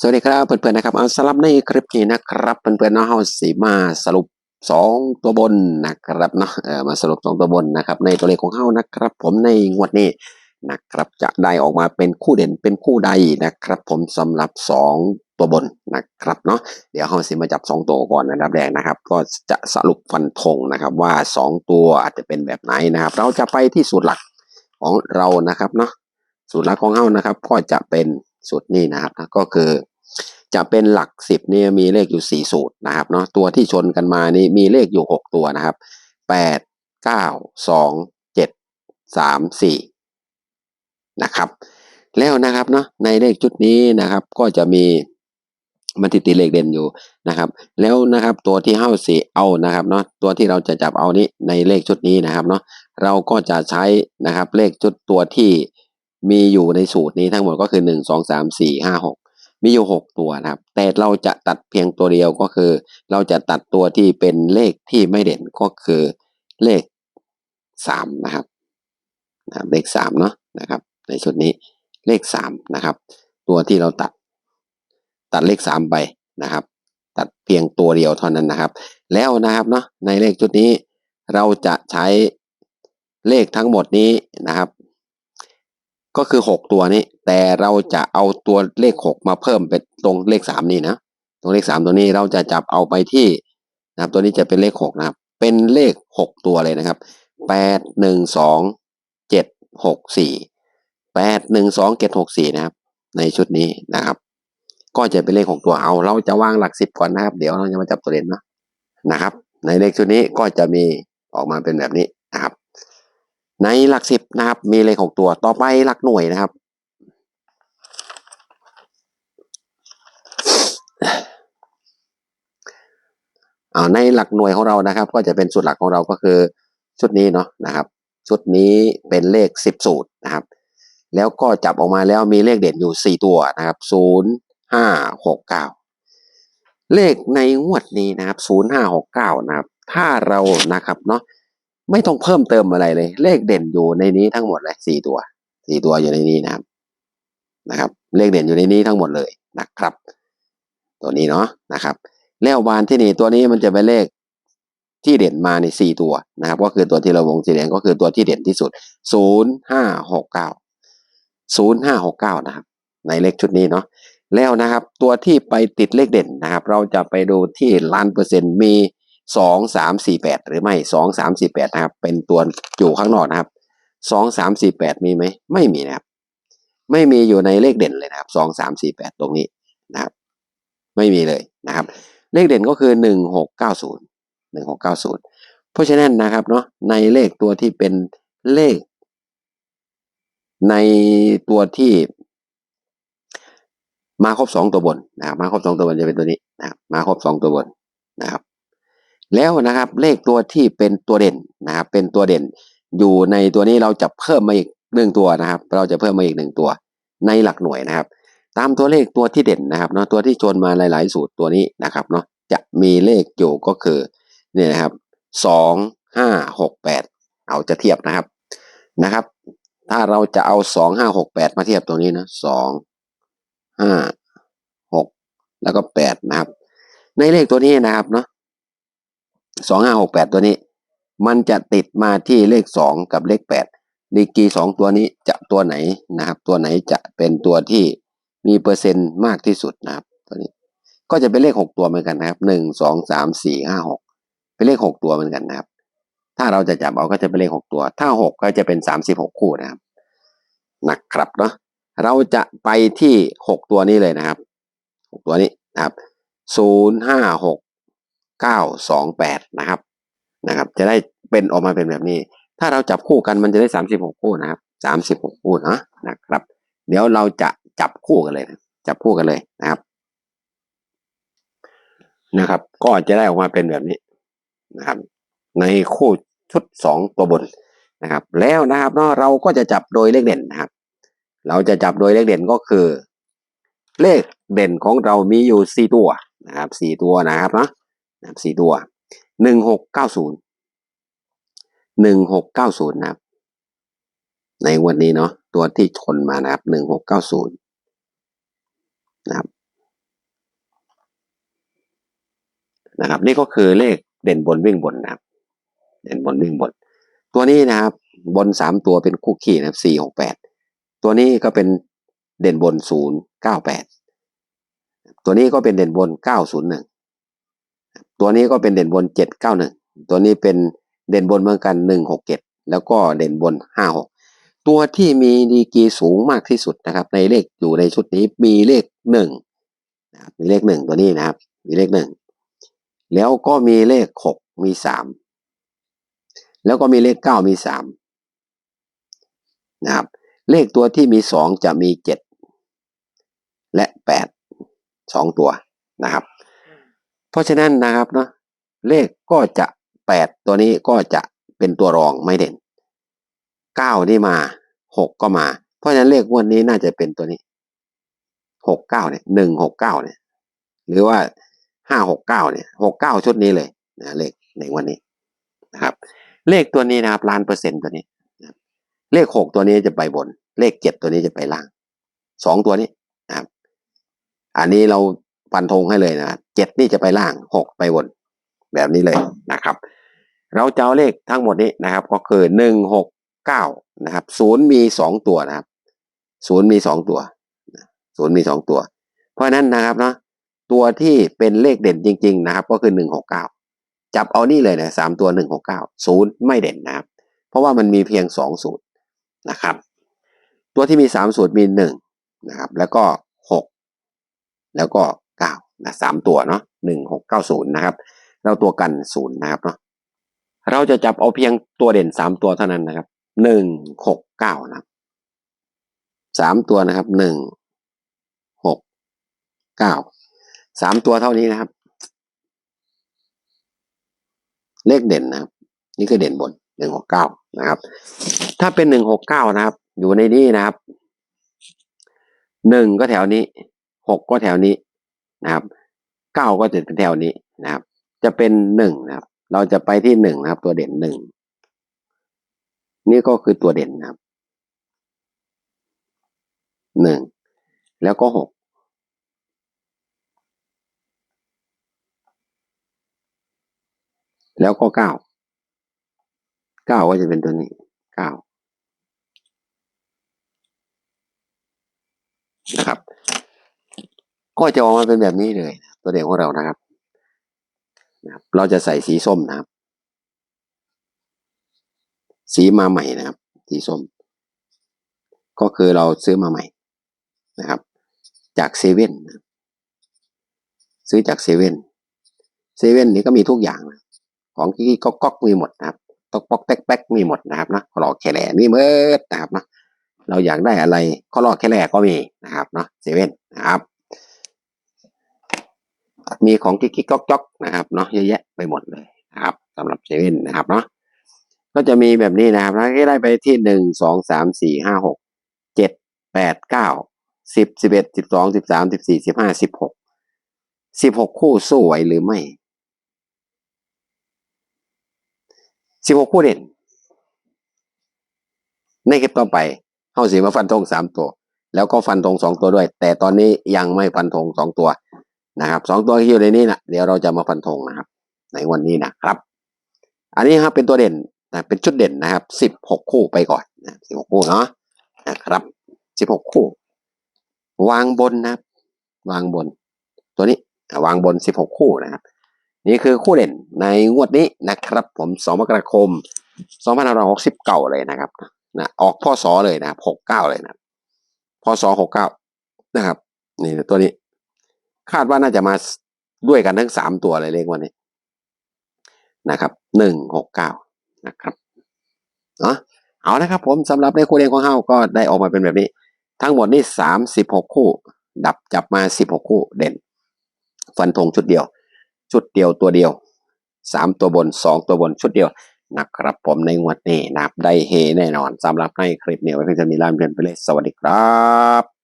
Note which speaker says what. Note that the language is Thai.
Speaker 1: สวัสดีครับเพื่อนๆนะครับเอาสลับในคลิปนี้นะครับเพื่อนๆเนาะเฮาสิมาสรุปสองตัวบนนะครับเนาะเออมาสรุปสองตัวบนนะครับในตัวเลขของเฮานะครับ ผมในงวดนี้นะครับจะได้ออกมาเป็นคู่เด่นเป็นคู่ใดนะครับ ผมสำหรับสองตัวบนนะครับเนาะเดี๋ยวเฮาสิมาจับสองตัวก่อนอันดับแรกนะครับ ก็จะสรุปฟันธงนะครับว่าสองตัวอาจจะเป็นแบบไหนนะครับ เราจะไปที่สูตรหลักของเรานะครับเนาะสูตรหลักของเฮานะครับก็จะเป็น สูตรนี้นะครับนะก็คือจะเป็นหลักสิบนี่มีเลขอยู่สี่สูตรนะครับเนาะตัวที่ชนกันมานี่มีเลขอยู่หกตัวนะครับแปดเก้าสองเจ็ดสามสี่นะครับ แล้วนะครับเนาะในเลขชุดนี้นะครับ ก็จะมีมันติดติเลขเด่นอยู่นะครับ แล้วนะครับตัวที่เฮ้าสีเอานะครับเนาะตัวที่เราจะจับเอานี้ในเลขชุดนี้นะครับเนาะเราก็จะใช้นะครับเลขชุดตัวที่ มีอยู่ในสูตรนี้ทั้งหมดก็คือหนึ่งสองสามสี่ห้าหกมีอยู่หกตัวนะครับ แต่เราจะตัดเพียงตัวเดียวก็คือ เราจะตัดตัวที่เป็นเลขที่ไม่เด่นก็คือเลขสามนะครับนะครับเลขสามเนาะนะครับ ในชุดนี้เลขสามนะครับ ตัวที่เราตัดตัดเลขสามไปนะครับ ตัดเพียงตัวเดียวเท่านั้นนะครับ แล้วนะครับเนาะในเลขชุดนี้เราจะใช้เลขทั้งหมดนี้นะครับ ก็คือหกตัวนี้ แต่เราจะเอาตัวเลขหกมาเพิ่มเป็นตรงเลขสามนี่นะตรงเลขสามตัวนี้เราจะจับเอาไปที่นะครับ ตัวนี้จะเป็นเลขหกนะครับ เป็นเลขหกตัวเลยนะครับแปดหนึ่งสองเจ็ดหกสี่แปดหนึ่งสองเจ็ดหกสี่นะครับ ในชุดนี้นะครับ ก็จะเป็นเลขหกตัวเอา เราจะวางหลักสิบก่อนนะครับ เดี๋ยวเราจะมาจับตัวเด่นนะนะครับ ในเลขชุดนี้ก็จะมีออกมาเป็นแบบนี้ ในหลักสิบนะครับ มีเลขหกตัวต่อไปหลักหน่วยนะครับอ่าในหลักหน่วยของเรานะครับ ก็จะเป็นสูตรหลักของเราก็คือชุดนี้เนาะนะครับ ชุดนี้เป็นเลขสิบสูตรนะครับ แล้วก็จับออกมาแล้วมีเลขเด่นอยู่สี่ตัวนะครับศูนย์ห้าหกเก้าเลขในงวดนี้นะครับศูนย์ห้าหกเก้านะครับ ถ้าเรานะครับเนาะ ไม่ต้องเพิ่มเติมอะไรเลย เลขเด่นอยู่ในนี้ทั้งหมดเลยสี่ตัวสี่ตัวอยู่ในนี้นะครับ นะครับ เลขเด่นอยู่ในนี้ทั้งหมดเลยนะครับ ตัวนี้เนาะนะครับ แล้วบานที่นี่ตัวนี้มันจะเป็นเลขที่เด่นมาในสี่ตัวนะครับ ก็คือตัวที่เราวงสีแดงก็คือตัวที่เด่นที่สุดศูนย์ห้าหกเก้าศูนย์ห้าหกเก้านะครับ ในเลขชุดนี้เนาะแล้วนะครับ ตัวที่ไปติดเลขเด่นนะครับ เราจะไปดูที่ล้านเปอร์เซ็นต์มี สองสามสี่แปดหรือไม่สองสามสี่แปดนะครับ เป็นตัวอยู่ข้างนอกนะครับสองสามสี่แปดมีไหมไม่มีนะครับ ไม่มีอยู่ในเลขเด่นเลยนะครับสองสามสี่แปดตรงนี้นะครับ ไม่มีเลยนะครับ เลขเด่นก็คือหนึ่งหกเก้าศูนย์หนึ่งหกเก้าศูนย์เพราะฉะนั้นนะครับเนาะในเลขตัวที่เป็นเลข ในตัวที่ มาครบสองตัวบนนะครับ มาครบสองตัวบนจะเป็นตัวนี้นะครับ มาครบสองตัวบนนะครับ แล้วนะครับเลขตัวที่เป็นตัวเด่นนะครับเป็นตัวเด่น อยู่ในตัวนี้เราจะเพิ่มมาอีกหนึ่งตัวนะครับ เราจะเพิ่มมาอีกหนึ่งตัว ในหลักหน่วยนะครับ ตามตัวเลขตัวที่เด่นนะครับเนาะตัวที่ชนมาหลาย ๆ สูตรตัวนี้นะครับเนาะจะมีเลขอยู่ก็คือเนี่ยนะครับสองห้าหกแปดเอาจะเทียบนะครับนะครับ ถ้าเราจะเอาสองห้าหกแปดมาเทียบตรงนี้นะสองห้าหกแล้วก็แปดนะครับ ในเลขตัวนี้นะครับเนาะ สองห้าหกแปดตัวนี้ มันจะติดมาที่เลขสองกับเลขแปดดีกีสองตัวนี้จะตัวไหนนะครับ ตัวไหนจะเป็นตัวที่มีเปอร์เซ็นต์มากที่สุดนะครับตัวนี้ ก็จะเป็นเลขหกตัวเหมือนกันนะครับหนึ่งสองสามสี่ห้าหกเป็นเลขหกตัวเหมือนกันนะครับ ถ้าเราจะจับเอาก็จะเป็นเลขหกตัว ถ้าหกก็จะเป็นสามสิบหกคู่นะครับนะครับเนาะเราจะไปที่หกตัวนี้เลยนะครับหกตัวนี้นะครับศูนย์ห้าหก เก้าสองแปดนะครับนะครับ จะได้เป็นออกมาเป็นแบบนี้ ถ้าเราจับคู่กันมันจะได้สามสิบหกคู่นะครับสามสิบหกคู่นะนะครับ เดี๋ยวเราจะจับคู่กันเลยนะจับคู่กันเลยนะครับ นะครับ ก็จะได้ออกมาเป็นแบบนี้นะครับ ในคู่ชุดสองตัวบนนะครับ แล้วนะครับเนาะเราก็จะจับโดยเลขเด่นนะครับ เราจะจับโดยเลขเด่นก็คือ เลขเด่นของเรามีอยู่สี่ตัวนะครับสี่ตัวนะครับเนาะ สี่ตัวหนึ่งหกเก้าศูนย์หนึ่งหกเก้าศูนย์นะครับ ในวันนี้เนาะตัวที่ชนมานะครับหนึ่งหกเก้าศูนย์นะครับนะครับ นี่ก็คือเลขเด่นบนวิ่งบนนะครับ เด่นบนวิ่งบน ตัวนี้นะครับ บนสามตัวเป็นคู่ขี่นะครับสี่หกแปดตัวนี้ก็เป็นเด่นบนศูนย์เก้าแปดตัวนี้ก็เป็นเด่นบนเก้าศูนย์หนึ่ง ตัวนี้ก็เป็นเด่นบนเจ็ดเก้าหนึ่งตัวนี้เป็นเด่นบนเหมือนกันหนึ่งหกเจ็ดแล้วก็เด่นบนห้าหกตัวที่มีดีกีสูงมากที่สุดนะครับ ในเลขอยู่ในชุดนี้มีเลขหนึ่งนะครับมีเลขหนึ่งตัวนี้นะครับ มีเลขหนึ่งแล้วก็มีเลขหกมีสามแล้วก็มีเลขเก้ามีสามนะครับเลขตัวที่มีสองจะมีเจ็ดและแปดสองตัวนะครับ ราะฉะนั้นนะครับเนาะเลขก็จะแปดตัวนี้ก็จะเป็นตัวรองไม่เด่นเก้านี่มาหกก็มา เพราะฉะนั้นเลขวันนี้น่าจะเป็นตัวนี้หกเก้าเนี่ยหนึ่งหกเก้าเนี่ย หรือว่าห้าหกเก้าเนี่ยหกเก้าชุดนี้เลยนะเลขในวันนี้นะครับ เลขตัวนี้นะครับล้านเปอร์เซ็นต์ตัวนี้นะเลขหกตัวนี้จะไปบน เลขเจ็ดตัวนี้จะไปล่างสองตัวนี้นะครับ อันนี้เรา ฟันธงให้เลยนะเจ็ดนี่จะไปล่างหกไปบน แบบนี้เลยนะครับ เราจะเอาเลขทั้งหมดนี้นะครับ ก็คือหนึ่งหกเก้านะครับศูนย์มีสองตัวนะครับศูนย์มีสองตัวศูนย์มีสองตัว เพราะฉะนั้นนะครับเนาะตัวที่เป็นเลขเด่นจริง ๆ นะครับ ก็คือหนึ่งหกเก้าจับเอานี่เลยนะสามตัวหนึ่งหกเก้าศูนย์ไม่เด่นนะครับ เพราะว่ามันมีเพียงสองสูตรนะครับ ตัวที่มีสามสูตรมีหนึ่งนะครับ แล้วก็หกแล้วก็เนะสามตัวเนาะหนึ่งหกเก้าศูนย์นะครับเราตัวกันศูนย์นะครับเนาะเราจะจับเอาเพียงตัวเด่นสามตัวเท่านั้นนะครับหนึ่งหกเก้านะครับสามตัวนะครับหนึ่งหกเก้าสามตัวเท่านี้นะครับ เลขเด่นนะครับ นี่คือเด่นบนหนึ่งหกเก้านะครับ ถ้าเป็นหนึ่งหกเก้านะครับ อยู่ในนี้นะครับหนึ่งก็แถวนี้หกก็แถวนี้ นะครับเก้าก็จะเป็นแถวนี้นะครับ จะเป็นหนึ่งนะครับ เราจะไปที่หนึ่งนะครับ ตัวเด่นหนึ่งนี่ก็คือตัวเด่นนะครับหนึ่งแล้วก็หกแล้วก็เก้าเก้าก็จะเป็นตัวนี้เก้านะครับ ก็จะออกมาเป็นแบบนี้เลย ตัวเด่นของเรานะครับนะครับเราจะใส่สีส้มนะครับ สีมาใหม่นะครับ สีส้ม ก็คือเราซื้อมาใหม่นะครับ จากเซเว่นซื้อจากเซเว่นเซเว่นนี้ก็มีทุกอย่างนะของที่ก็ก๊อกมีหมดนะครับตอกปอกแป๊กแป๊กมีหมดนะครับนะขลอกแคแหล่มีเมิดนะครับนะเราอยากได้อะไรข้อลอกแคแหล่ก็มีนะครับเนาะเซเว่นนะครับ มีของกิ๊กกิ๊กก๊อกจ๊อกนะครับเนาะเยอะแยะไปหมดเลยนะครับสำหรับเซเว่นนะครับเนาะก็จะมีแบบนี้นะครับแล้วก็ได้ไปที่หนึ่งสองสามสี่ห้าหกเจ็ดแปดเก้าสิบสิบเอ็ดสิบสองสิบสามสิบสี่สิบห้าสิบหกสิบหกคู่สู้ไหวหรือไม่สิบหกคู่เด่น ในคลิปต่อไปเข้าสีมาฟันธงสามตัว แล้วก็ฟันธงสองตัวด้วย แต่ตอนนี้ยังไม่ฟันธงสองตัว นะครับสองตัวที่อยู่ในนี้นะเดี๋ยวเราจะมาฟันธงนะครับ ในวันนี้นะครับ อันนี้ครับเป็นตัวเด่นนะเป็นชุดเด่นนะครับสิบหกคู่ไปก่อนนะสิบหกคู่เนาะนะครับสิบหกคู่ วางบนนะครับ วางบน ตัวนี้วางบนสิบหกคู่นะครับ นี่คือคู่เด่นในงวดนี้นะครับ ผมสองมกราคมสองพันห้าร้อยหกสิบเก้าเลยนะครับนะออกพ่อสอเลยนะครับหกเก้าเลยนะพ่อสอหกเก้านะครับ นี่ตัวนี้ คาดว่าน่าจะมาด้วยกันทั้งสามตัวเลยเลขวันนี้นะครับหนึ่งหกเก้านะครับเนาะเอานะครับผมสำหรับในคู่เด่นของเฮาก็ได้ออกมาเป็นแบบนี้ ทั้งหมดนี่สามสิบหกคู่ ดับจับมาสิบหกคู่เด่น ฟันธงชุดเดียว ชุดเดียวตัวเดียวสามตัวบนสองตัวบนชุดเดียวนะครับผมในงวดนี้นับได้เฮแน่นอนสำหรับในคลิปนี้ไว้เพียงจะมีลาเพียนไปเลยสวัสดีครับ